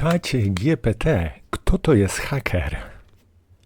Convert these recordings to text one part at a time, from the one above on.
czacie GPT, kto to jest haker?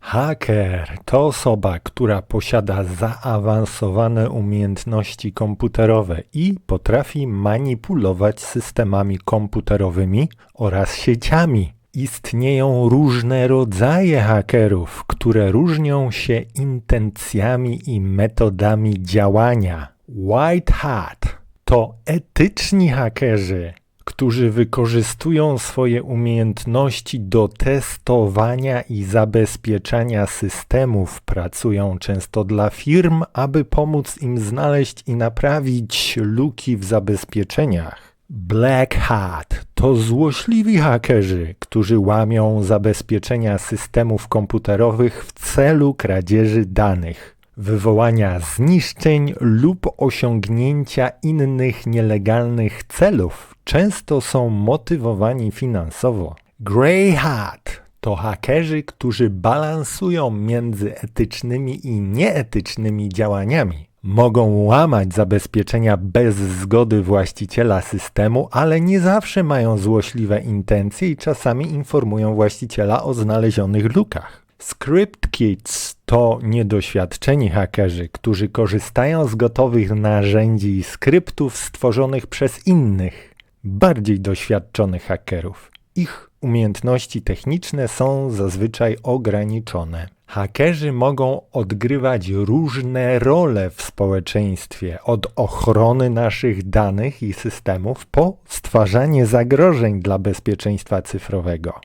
Haker to osoba, która posiada zaawansowane umiejętności komputerowe i potrafi manipulować systemami komputerowymi oraz sieciami. Istnieją różne rodzaje hakerów, które różnią się intencjami i metodami działania. White Hat to etyczni hakerzy, którzy wykorzystują swoje umiejętności do testowania i zabezpieczania systemów, pracują często dla firm, aby pomóc im znaleźć i naprawić luki w zabezpieczeniach. Black Hat to złośliwi hakerzy, którzy łamią zabezpieczenia systemów komputerowych w celu kradzieży danych wywołania zniszczeń lub osiągnięcia innych nielegalnych celów często są motywowani finansowo. Grey Hat to hakerzy, którzy balansują między etycznymi i nieetycznymi działaniami. Mogą łamać zabezpieczenia bez zgody właściciela systemu, ale nie zawsze mają złośliwe intencje i czasami informują właściciela o znalezionych lukach. Script Kids to niedoświadczeni hakerzy, którzy korzystają z gotowych narzędzi i skryptów stworzonych przez innych, bardziej doświadczonych hakerów. Ich umiejętności techniczne są zazwyczaj ograniczone. Hakerzy mogą odgrywać różne role w społeczeństwie, od ochrony naszych danych i systemów po stwarzanie zagrożeń dla bezpieczeństwa cyfrowego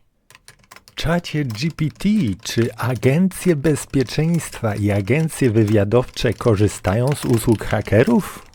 czacie GPT, czy agencje bezpieczeństwa i agencje wywiadowcze korzystają z usług hakerów?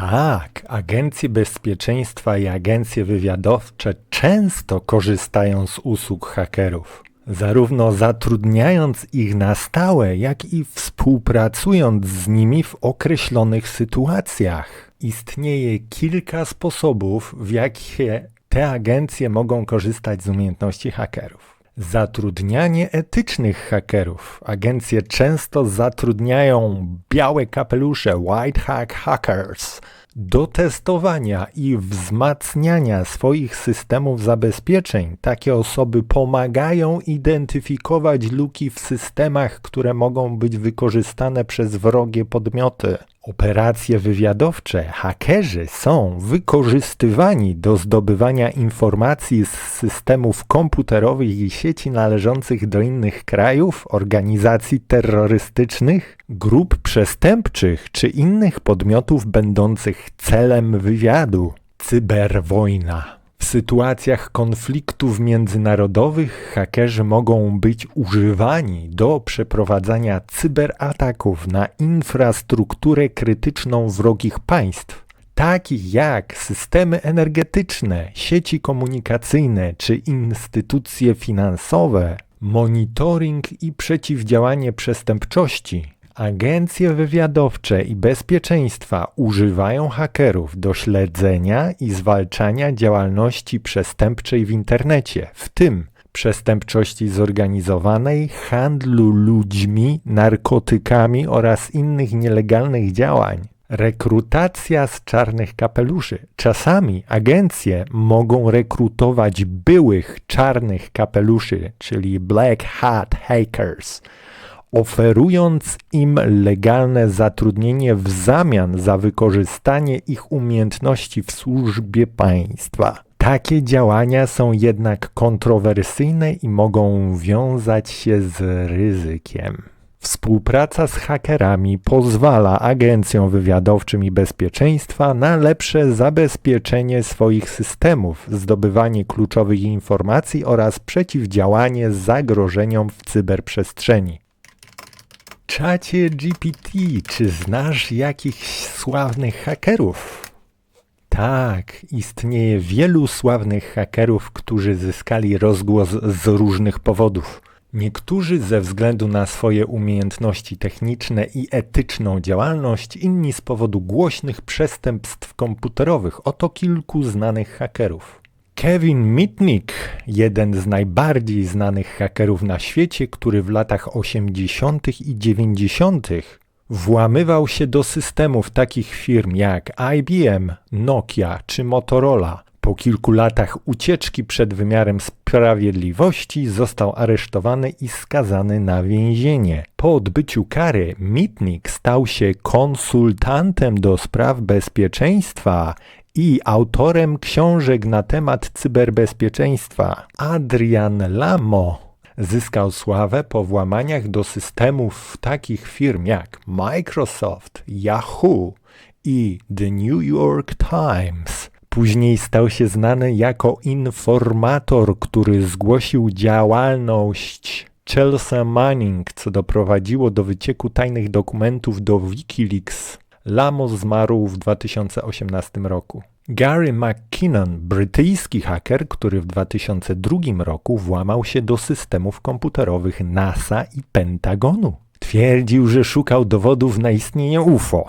Tak, agencje bezpieczeństwa i agencje wywiadowcze często korzystają z usług hakerów, zarówno zatrudniając ich na stałe, jak i współpracując z nimi w określonych sytuacjach. Istnieje kilka sposobów, w jakie te agencje mogą korzystać z umiejętności hakerów. Zatrudnianie etycznych hakerów. Agencje często zatrudniają białe kapelusze, white hack hackers, do testowania i wzmacniania swoich systemów zabezpieczeń. Takie osoby pomagają identyfikować luki w systemach, które mogą być wykorzystane przez wrogie podmioty operacje wywiadowcze, hakerzy są wykorzystywani do zdobywania informacji z systemów komputerowych i sieci należących do innych krajów, organizacji terrorystycznych, grup przestępczych czy innych podmiotów będących celem wywiadu. Cyberwojna w sytuacjach konfliktów międzynarodowych hakerzy mogą być używani do przeprowadzania cyberataków na infrastrukturę krytyczną wrogich państw, takich jak systemy energetyczne, sieci komunikacyjne czy instytucje finansowe, monitoring i przeciwdziałanie przestępczości Agencje wywiadowcze i bezpieczeństwa używają hakerów do śledzenia i zwalczania działalności przestępczej w internecie, w tym przestępczości zorganizowanej, handlu ludźmi, narkotykami oraz innych nielegalnych działań. Rekrutacja z czarnych kapeluszy. Czasami agencje mogą rekrutować byłych czarnych kapeluszy, czyli black hat hackers oferując im legalne zatrudnienie w zamian za wykorzystanie ich umiejętności w służbie państwa. Takie działania są jednak kontrowersyjne i mogą wiązać się z ryzykiem. Współpraca z hakerami pozwala agencjom wywiadowczym i bezpieczeństwa na lepsze zabezpieczenie swoich systemów, zdobywanie kluczowych informacji oraz przeciwdziałanie zagrożeniom w cyberprzestrzeni. Czacie GPT, czy znasz jakichś sławnych hakerów? Tak, istnieje wielu sławnych hakerów, którzy zyskali rozgłos z różnych powodów. Niektórzy ze względu na swoje umiejętności techniczne i etyczną działalność, inni z powodu głośnych przestępstw komputerowych. Oto kilku znanych hakerów. Kevin Mitnick, jeden z najbardziej znanych hakerów na świecie, który w latach 80. i 90. włamywał się do systemów takich firm jak IBM, Nokia czy Motorola, Po kilku latach ucieczki przed wymiarem sprawiedliwości został aresztowany i skazany na więzienie. Po odbyciu kary Mitnick stał się konsultantem do spraw bezpieczeństwa i autorem książek na temat cyberbezpieczeństwa. Adrian Lamo zyskał sławę po włamaniach do systemów takich firm jak Microsoft, Yahoo i The New York Times. Później stał się znany jako informator, który zgłosił działalność Chelsea Manning, co doprowadziło do wycieku tajnych dokumentów do Wikileaks. Lamo zmarł w 2018 roku. Gary McKinnon, brytyjski haker, który w 2002 roku włamał się do systemów komputerowych NASA i Pentagonu. Twierdził, że szukał dowodów na istnienie UFO.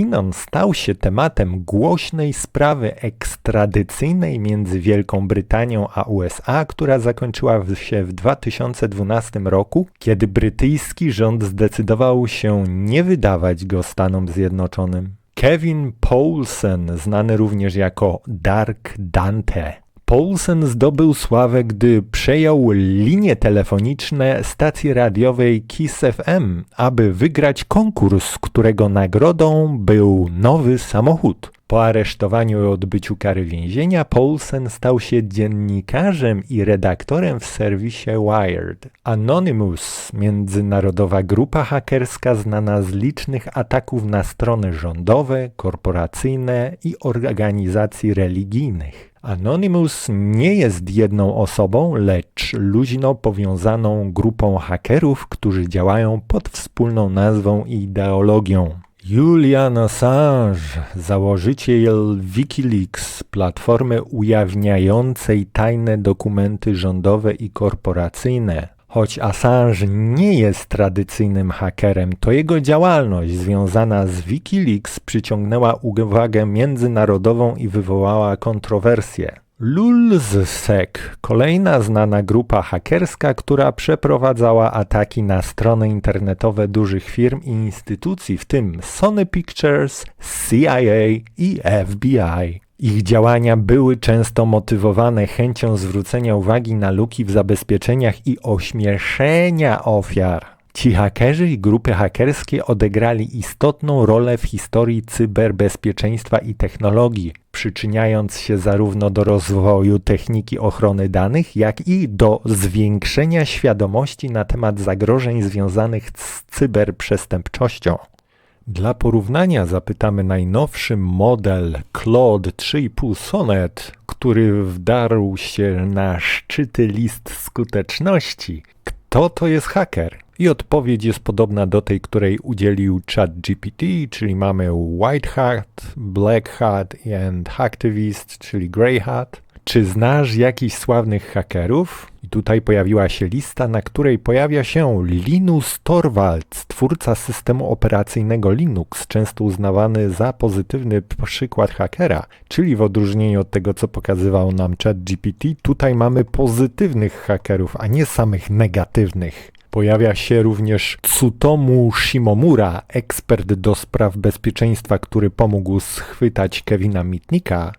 McKinnon stał się tematem głośnej sprawy ekstradycyjnej między Wielką Brytanią a USA, która zakończyła się w 2012 roku, kiedy brytyjski rząd zdecydował się nie wydawać go Stanom Zjednoczonym. Kevin Poulsen, znany również jako Dark Dante. Poulsen zdobył sławę, gdy przejął linie telefoniczne stacji radiowej Kiss FM, aby wygrać konkurs, którego nagrodą był nowy samochód. Po aresztowaniu i odbyciu kary więzienia Poulsen stał się dziennikarzem i redaktorem w serwisie Wired. Anonymous, międzynarodowa grupa hakerska znana z licznych ataków na strony rządowe, korporacyjne i organizacji religijnych. Anonymous nie jest jedną osobą, lecz luźno powiązaną grupą hakerów, którzy działają pod wspólną nazwą i ideologią. Julian Assange, założyciel Wikileaks, platformy ujawniającej tajne dokumenty rządowe i korporacyjne. Choć Assange nie jest tradycyjnym hakerem, to jego działalność związana z Wikileaks przyciągnęła uwagę międzynarodową i wywołała kontrowersje. Lulzsec, kolejna znana grupa hakerska, która przeprowadzała ataki na strony internetowe dużych firm i instytucji, w tym Sony Pictures, CIA i FBI. Ich działania były często motywowane chęcią zwrócenia uwagi na luki w zabezpieczeniach i ośmieszenia ofiar. Ci hakerzy i grupy hakerskie odegrali istotną rolę w historii cyberbezpieczeństwa i technologii, przyczyniając się zarówno do rozwoju techniki ochrony danych, jak i do zwiększenia świadomości na temat zagrożeń związanych z cyberprzestępczością. Dla porównania zapytamy najnowszy model Claude 3,5 Sonnet, który wdarł się na szczyty list skuteczności. Kto to jest haker? I odpowiedź jest podobna do tej, której udzielił ChatGPT, czyli mamy White Hat, Black Hat and Hacktivist, czyli Grey Hat. Czy znasz jakichś sławnych hakerów? I tutaj pojawiła się lista, na której pojawia się Linus Torvalds, twórca systemu operacyjnego Linux, często uznawany za pozytywny przykład hakera. Czyli w odróżnieniu od tego, co pokazywał nam ChatGPT, tutaj mamy pozytywnych hakerów, a nie samych negatywnych. Pojawia się również Tsutomu Shimomura, ekspert do spraw bezpieczeństwa, który pomógł schwytać Kevina Mitnika,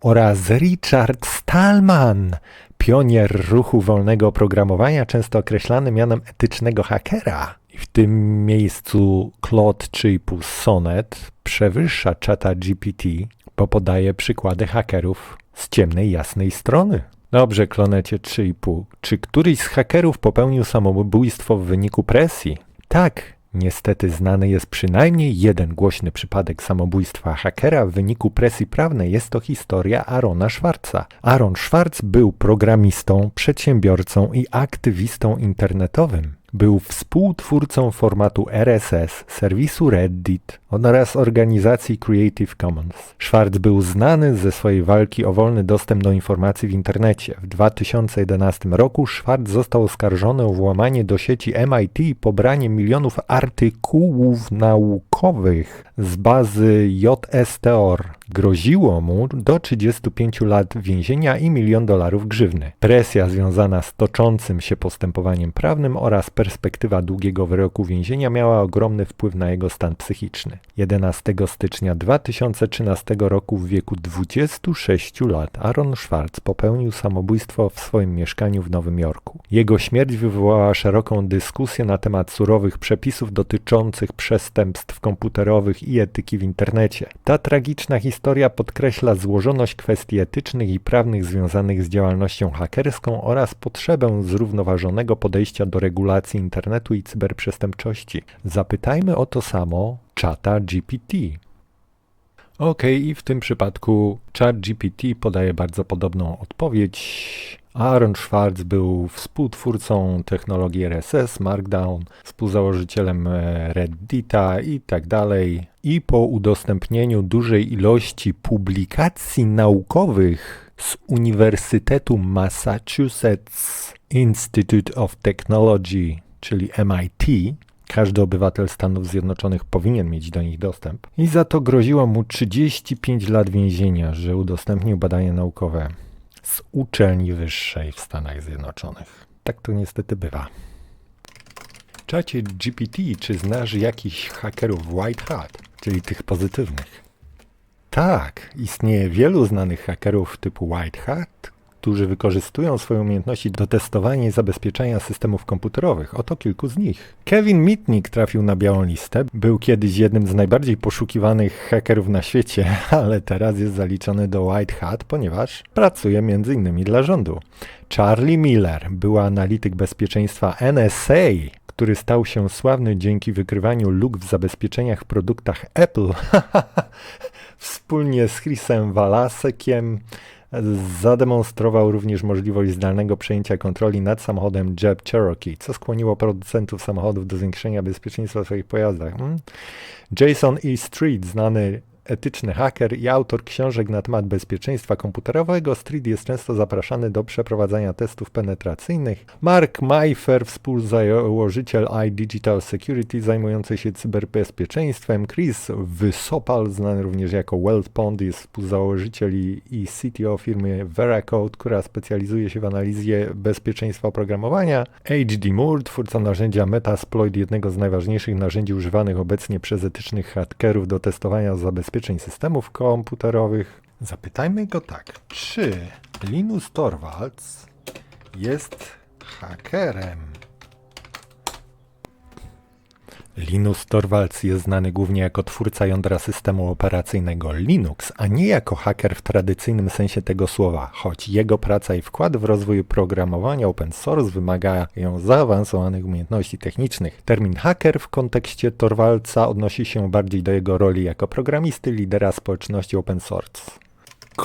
oraz Richard Stallman, pionier ruchu wolnego oprogramowania, często określany mianem etycznego hakera. I w tym miejscu Claude 3,5 Sonnet przewyższa czata GPT, bo podaje przykłady hakerów z ciemnej, jasnej strony. Dobrze, klonecie 3,5. Czy któryś z hakerów popełnił samobójstwo w wyniku presji? Tak, Niestety znany jest przynajmniej jeden głośny przypadek samobójstwa hakera w wyniku presji prawnej. Jest to historia Arona Schwarza. Aaron Schwarz był programistą, przedsiębiorcą i aktywistą internetowym. Był współtwórcą formatu RSS, serwisu Reddit oraz organizacji Creative Commons. Schwartz był znany ze swojej walki o wolny dostęp do informacji w internecie. W 2011 roku Schwartz został oskarżony o włamanie do sieci MIT i pobranie milionów artykułów naukowych z bazy JSTOR. Groziło mu do 35 lat więzienia i milion dolarów grzywny. Presja związana z toczącym się postępowaniem prawnym oraz perspektywa długiego wyroku więzienia miała ogromny wpływ na jego stan psychiczny. 11 stycznia 2013 roku w wieku 26 lat Aaron Schwartz popełnił samobójstwo w swoim mieszkaniu w Nowym Jorku. Jego śmierć wywołała szeroką dyskusję na temat surowych przepisów dotyczących przestępstw komputerowych i etyki w internecie. Ta tragiczna historia podkreśla złożoność kwestii etycznych i prawnych związanych z działalnością hakerską oraz potrzebę zrównoważonego podejścia do regulacji internetu i cyberprzestępczości. Zapytajmy o to samo czata GPT. Ok, i w tym przypadku ChatGPT podaje bardzo podobną odpowiedź. Aaron Schwartz był współtwórcą technologii RSS, Markdown, współzałożycielem e, Reddita i tak dalej. I po udostępnieniu dużej ilości publikacji naukowych z Uniwersytetu Massachusetts Institute of Technology, czyli MIT, każdy obywatel Stanów Zjednoczonych powinien mieć do nich dostęp. I za to groziło mu 35 lat więzienia, że udostępnił badania naukowe z uczelni wyższej w Stanach Zjednoczonych. Tak to niestety bywa. Czacie GPT, czy znasz jakichś hakerów White Hat, czyli tych pozytywnych? Tak, istnieje wielu znanych hakerów typu White Hat, którzy wykorzystują swoje umiejętności do testowania i zabezpieczania systemów komputerowych. Oto kilku z nich. Kevin Mitnick trafił na białą listę. Był kiedyś jednym z najbardziej poszukiwanych hakerów na świecie, ale teraz jest zaliczony do White Hat, ponieważ pracuje m.in. dla rządu. Charlie Miller był analityk bezpieczeństwa NSA, który stał się sławny dzięki wykrywaniu luk w zabezpieczeniach w produktach Apple. Wspólnie z Chrisem Walasekiem Zademonstrował również możliwość zdalnego przejęcia kontroli nad samochodem Jeep Cherokee, co skłoniło producentów samochodów do zwiększenia bezpieczeństwa w swoich pojazdach. Hmm? Jason E. Street, znany etyczny haker i autor książek na temat bezpieczeństwa komputerowego, Street jest często zapraszany do przeprowadzania testów penetracyjnych. Mark Mayfer, współzałożyciel iDigital Security zajmujący się cyberbezpieczeństwem. Chris Wysopal, znany również jako Weld Pond, jest współzałożyciel i, i CTO firmy Veracode, która specjalizuje się w analizie bezpieczeństwa oprogramowania. H.D. Moore, twórca narzędzia Metasploit, jednego z najważniejszych narzędzi używanych obecnie przez etycznych hakerów do testowania zabezpieczenia zabezpieczeń systemów komputerowych. Zapytajmy go tak, czy Linus Torvalds jest hakerem? Linus Torvalds jest znany głównie jako twórca jądra systemu operacyjnego Linux, a nie jako haker w tradycyjnym sensie tego słowa, choć jego praca i wkład w rozwój programowania open source wymagają zaawansowanych umiejętności technicznych. Termin haker w kontekście Torvaldsa odnosi się bardziej do jego roli jako programisty, lidera społeczności open source.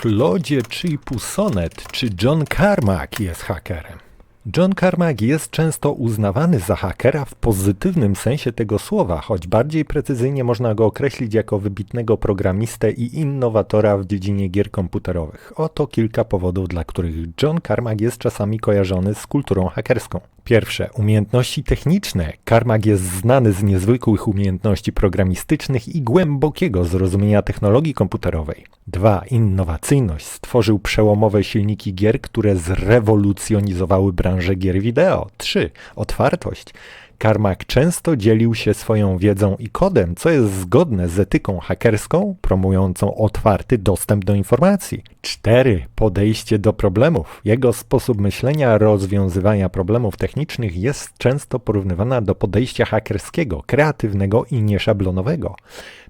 Claude Chipusonet czy John Carmack jest hakerem? John Carmack jest często uznawany za hakera w pozytywnym sensie tego słowa, choć bardziej precyzyjnie można go określić jako wybitnego programistę i innowatora w dziedzinie gier komputerowych. Oto kilka powodów, dla których John Carmack jest czasami kojarzony z kulturą hakerską. Pierwsze, umiejętności techniczne. Carmack jest znany z niezwykłych umiejętności programistycznych i głębokiego zrozumienia technologii komputerowej. Dwa, innowacyjność. Stworzył przełomowe silniki gier, które zrewolucjonizowały branżę gier wideo. Trzy, otwartość. Carmack często dzielił się swoją wiedzą i kodem, co jest zgodne z etyką hakerską promującą otwarty dostęp do informacji. 4. Podejście do problemów. Jego sposób myślenia rozwiązywania problemów technicznych jest często porównywana do podejścia hakerskiego, kreatywnego i nieszablonowego.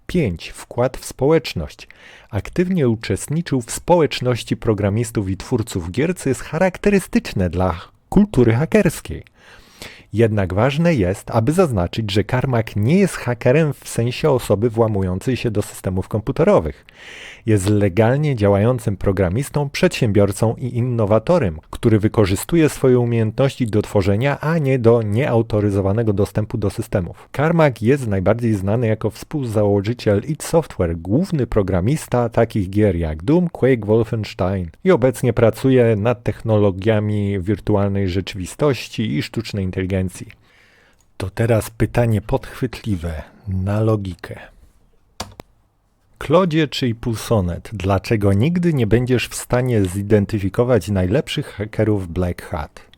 5. Wkład w społeczność. Aktywnie uczestniczył w społeczności programistów i twórców gier, co jest charakterystyczne dla kultury hakerskiej. Jednak ważne jest, aby zaznaczyć, że Carmack nie jest hakerem w sensie osoby włamującej się do systemów komputerowych. Jest legalnie działającym programistą, przedsiębiorcą i innowatorem, który wykorzystuje swoje umiejętności do tworzenia, a nie do nieautoryzowanego dostępu do systemów. Carmack jest najbardziej znany jako współzałożyciel id Software, główny programista takich gier jak Doom, Quake, Wolfenstein i obecnie pracuje nad technologiami wirtualnej rzeczywistości i sztucznej inteligencji. To teraz pytanie podchwytliwe na logikę. Klodzie czy Pulsonet, dlaczego nigdy nie będziesz w stanie zidentyfikować najlepszych hakerów Black Hat?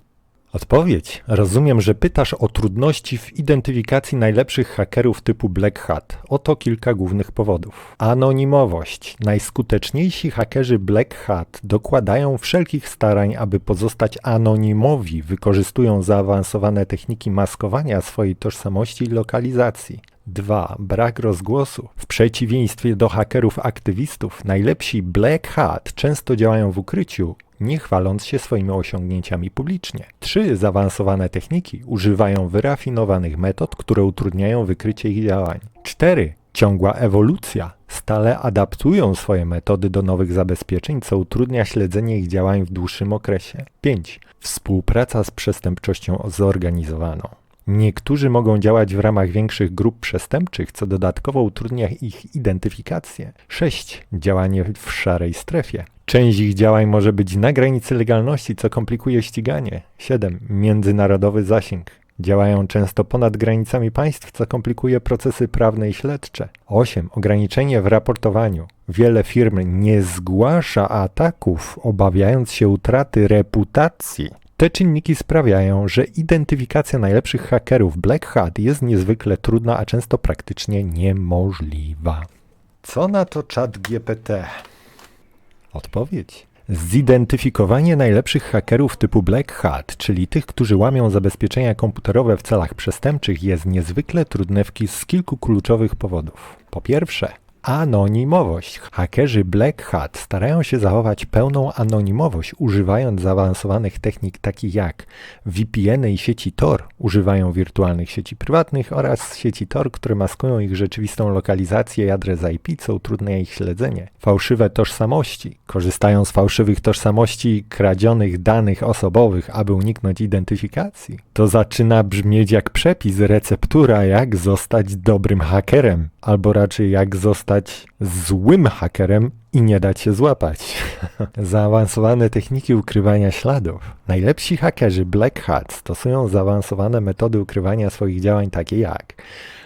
Odpowiedź. Rozumiem, że pytasz o trudności w identyfikacji najlepszych hakerów typu Black Hat. Oto kilka głównych powodów. Anonimowość. Najskuteczniejsi hakerzy Black Hat dokładają wszelkich starań, aby pozostać anonimowi, wykorzystują zaawansowane techniki maskowania swojej tożsamości i lokalizacji. 2. Brak rozgłosu. W przeciwieństwie do hakerów aktywistów, najlepsi Black Hat często działają w ukryciu nie chwaląc się swoimi osiągnięciami publicznie. Trzy zaawansowane techniki używają wyrafinowanych metod, które utrudniają wykrycie ich działań. Cztery ciągła ewolucja. Stale adaptują swoje metody do nowych zabezpieczeń, co utrudnia śledzenie ich działań w dłuższym okresie. 5. Współpraca z przestępczością zorganizowaną. Niektórzy mogą działać w ramach większych grup przestępczych, co dodatkowo utrudnia ich identyfikację. 6. Działanie w szarej strefie. Część ich działań może być na granicy legalności, co komplikuje ściganie. 7. Międzynarodowy zasięg. Działają często ponad granicami państw, co komplikuje procesy prawne i śledcze. 8. Ograniczenie w raportowaniu. Wiele firm nie zgłasza ataków, obawiając się utraty reputacji. Te czynniki sprawiają, że identyfikacja najlepszych hakerów Black Hat jest niezwykle trudna, a często praktycznie niemożliwa. Co na to czat GPT? Odpowiedź. Zidentyfikowanie najlepszych hakerów typu Black Hat, czyli tych, którzy łamią zabezpieczenia komputerowe w celach przestępczych, jest niezwykle trudne z kilku kluczowych powodów. Po pierwsze, Anonimowość. Hakerzy Black Hat starają się zachować pełną anonimowość, używając zaawansowanych technik takich jak VPN i sieci Tor, używają wirtualnych sieci prywatnych oraz sieci Tor, które maskują ich rzeczywistą lokalizację i adres IP, co utrudnia ich śledzenie. Fałszywe tożsamości. Korzystają z fałszywych tożsamości kradzionych danych osobowych, aby uniknąć identyfikacji. To zaczyna brzmieć jak przepis, receptura, jak zostać dobrym hakerem, albo raczej jak zostać zostać złym hakerem i nie dać się złapać. Zaawansowane techniki ukrywania śladów. Najlepsi hakerzy Black Hat stosują zaawansowane metody ukrywania swoich działań takie jak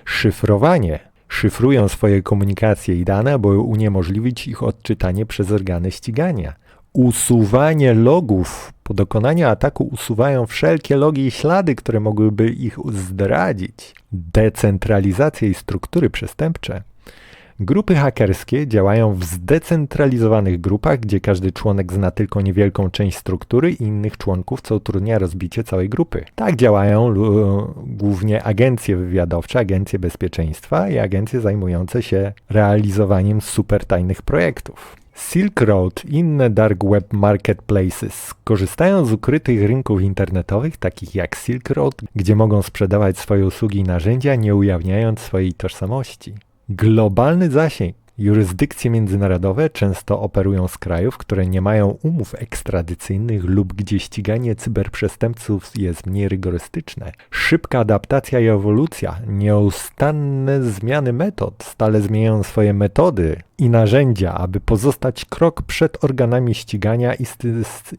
szyfrowanie. Szyfrują swoje komunikacje i dane, aby uniemożliwić ich odczytanie przez organy ścigania. Usuwanie logów. Po dokonaniu ataku usuwają wszelkie logi i ślady, które mogłyby ich zdradzić. Decentralizacja i struktury przestępcze. Grupy hakerskie działają w zdecentralizowanych grupach, gdzie każdy członek zna tylko niewielką część struktury i innych członków, co utrudnia rozbicie całej grupy. Tak działają głównie agencje wywiadowcze, agencje bezpieczeństwa i agencje zajmujące się realizowaniem supertajnych projektów. Silk Road i inne dark web marketplaces korzystają z ukrytych rynków internetowych, takich jak Silk Road, gdzie mogą sprzedawać swoje usługi i narzędzia, nie ujawniając swojej tożsamości. Globalny zasięg. Jurysdykcje międzynarodowe często operują z krajów, które nie mają umów ekstradycyjnych lub gdzie ściganie cyberprzestępców jest mniej rygorystyczne. Szybka adaptacja i ewolucja, nieustanne zmiany metod, stale zmieniają swoje metody i narzędzia, aby pozostać krok przed organami ścigania i,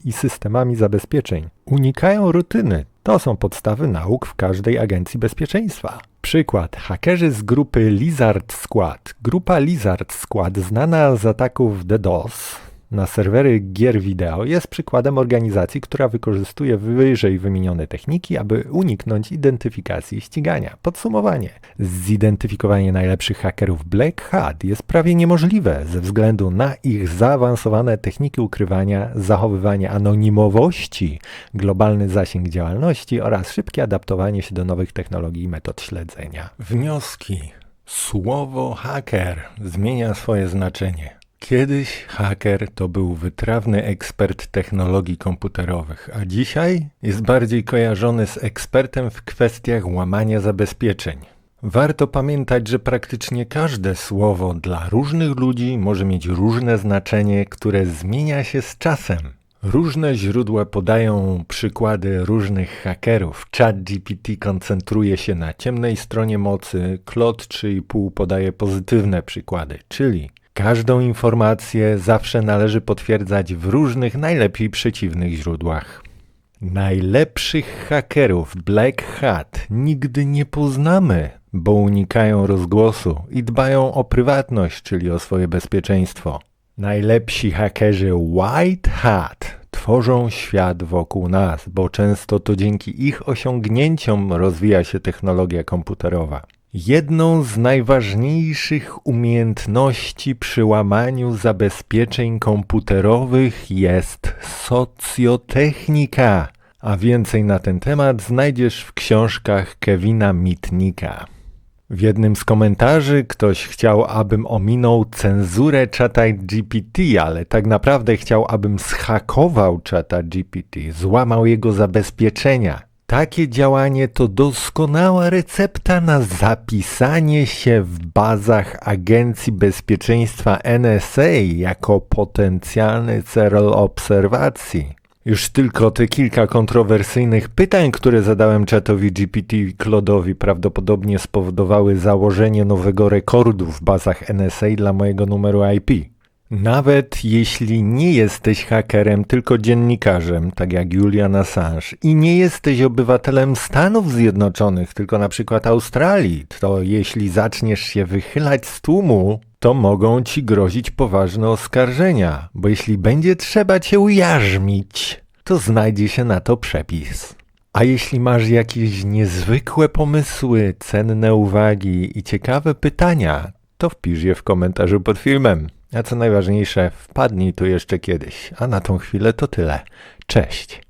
i systemami zabezpieczeń. Unikają rutyny. To są podstawy nauk w każdej agencji bezpieczeństwa. Przykład. Hakerzy z grupy Lizard Squad. Grupa Lizard Squad, znana z ataków DDoS, na serwery gier wideo jest przykładem organizacji, która wykorzystuje wyżej wymienione techniki, aby uniknąć identyfikacji i ścigania. Podsumowanie. Zidentyfikowanie najlepszych hakerów Black Hat jest prawie niemożliwe ze względu na ich zaawansowane techniki ukrywania, zachowywanie anonimowości, globalny zasięg działalności oraz szybkie adaptowanie się do nowych technologii i metod śledzenia. Wnioski. Słowo haker zmienia swoje znaczenie. Kiedyś haker to był wytrawny ekspert technologii komputerowych, a dzisiaj jest bardziej kojarzony z ekspertem w kwestiach łamania zabezpieczeń. Warto pamiętać, że praktycznie każde słowo dla różnych ludzi może mieć różne znaczenie, które zmienia się z czasem. Różne źródła podają przykłady różnych hakerów. ChatGPT koncentruje się na ciemnej stronie mocy, Claude 3,5 podaje pozytywne przykłady, czyli Każdą informację zawsze należy potwierdzać w różnych, najlepiej przeciwnych źródłach. Najlepszych hakerów Black Hat nigdy nie poznamy. bo unikają rozgłosu i dbają o prywatność, czyli o swoje bezpieczeństwo. Najlepsi hakerzy White Hat tworzą świat wokół nas, bo często to dzięki ich osiągnięciom rozwija się technologia komputerowa. Jedną z najważniejszych umiejętności przy łamaniu zabezpieczeń komputerowych jest socjotechnika, a więcej na ten temat znajdziesz w książkach Kevina Mitnika. W jednym z komentarzy ktoś chciał, abym ominął cenzurę czata GPT, ale tak naprawdę chciał, abym zhakował czata GPT, złamał jego zabezpieczenia. Takie działanie to doskonała recepta na zapisanie się w bazach Agencji Bezpieczeństwa NSA jako potencjalny cel obserwacji. Już tylko te kilka kontrowersyjnych pytań, które zadałem czatowi GPT i Claude'owi prawdopodobnie spowodowały założenie nowego rekordu w bazach NSA dla mojego numeru IP. Nawet jeśli nie jesteś hakerem, tylko dziennikarzem, tak jak Julian Assange, i nie jesteś obywatelem Stanów Zjednoczonych, tylko na przykład Australii, to jeśli zaczniesz się wychylać z tłumu, to mogą ci grozić poważne oskarżenia, bo jeśli będzie trzeba cię ujarzmić, to znajdzie się na to przepis. A jeśli masz jakieś niezwykłe pomysły, cenne uwagi i ciekawe pytania, to wpisz je w komentarzu pod filmem. A co najważniejsze, wpadnij tu jeszcze kiedyś. A na tą chwilę to tyle. Cześć.